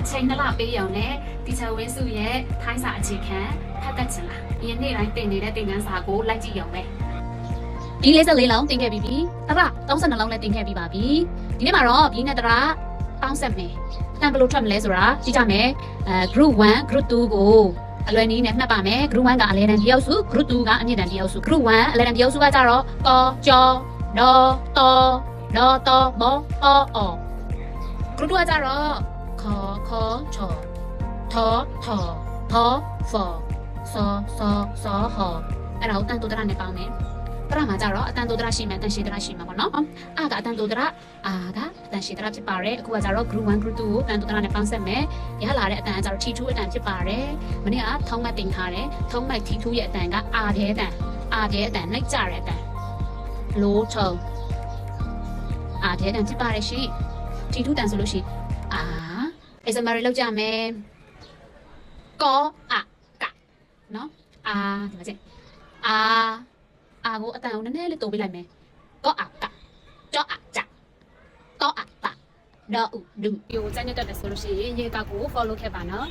အချိန်နှစ်လပေးရုံနဲ့တီချာဝင်းစုရဲ့ထိုင်းစာအခြေခံဖတ်တတ်ချင်လား။ဒီနေ့တိုင်းတင်နေတဲ့သင်ခန်းစာကိုလိုက်ကြည့်ရုံပဲ။ဒီ44လုံးတင်ခဲ့ပြီးပြီတရ32လုံးလည်းတင်ခဲ့ပြီးပါပြီဒီနေ့မှာတော့ဒီနဲ့တရပေါင်းဆက်မယ်အတန်ဘယ်လိုထွက်မလဲဆိုတာကြည့်ကြမယ်အဲ group 1 group 2ကိုအလွယ်နည်းနဲ့မှတ်ပါမယ် group 1ကအလဲတန်းတယောက်စု group 2ကအမြင့်တန်းတယောက်စု group 1အလဲတန်းတယောက်စုကကြတော့ကောကြောဒေါ်တော်ဒေါ်တော်မောအောအော group 2ကကြတော့ ခေါ်ခေါ်ချောထောထောဖောဖောဆောဆောဆောဟောအဲ့ဒါကိုတန်တူတရနဲ့ပေါင်းမယ်တရမှာကြတော့အတန်တိုဒရရှိမယ်အတန်ရှိဒရရှိမှာပေါ့နော်အာကအတန်တိုဒရအာကအတန်ရှိဒရဖြစ်ပါတယ်အခုကကြတော့ group 1 group 2ကိုအတန်တိုဒရနဲ့ပေါင်းဆက်မယ်ရလာတဲ့အတန်ကကြတော့ T2 အတန်ဖြစ်ပါတယ်မနေ့ကထုံးမတင်ထားတယ်ထုံးမ T2 ရဲ့အတန်ကအာတဲ့အတန်အာတဲ့အတန်နှိပ်ကြတဲ့အတန်လိုထုံအာတဲ့အတန်ဖြစ်ပါတယ်ရှိ T2 တန်ဆိုလို့ရှိအာ ASMR လောက်ကြမယ်ကောအာကနော်အာဒီမှာကျအာအာကိုအတန်ကိုနည်းနည်းလေးတိုးပေးလိုက်မယ်ကောအာကကြောအာကြကောအာတာဒေါ်ဥဒူဒီကိုစမ်းရတတ်တယ်ဆိုလို့ရှိရင်ရေကောက်ကို follow ခဲ့ပါနော်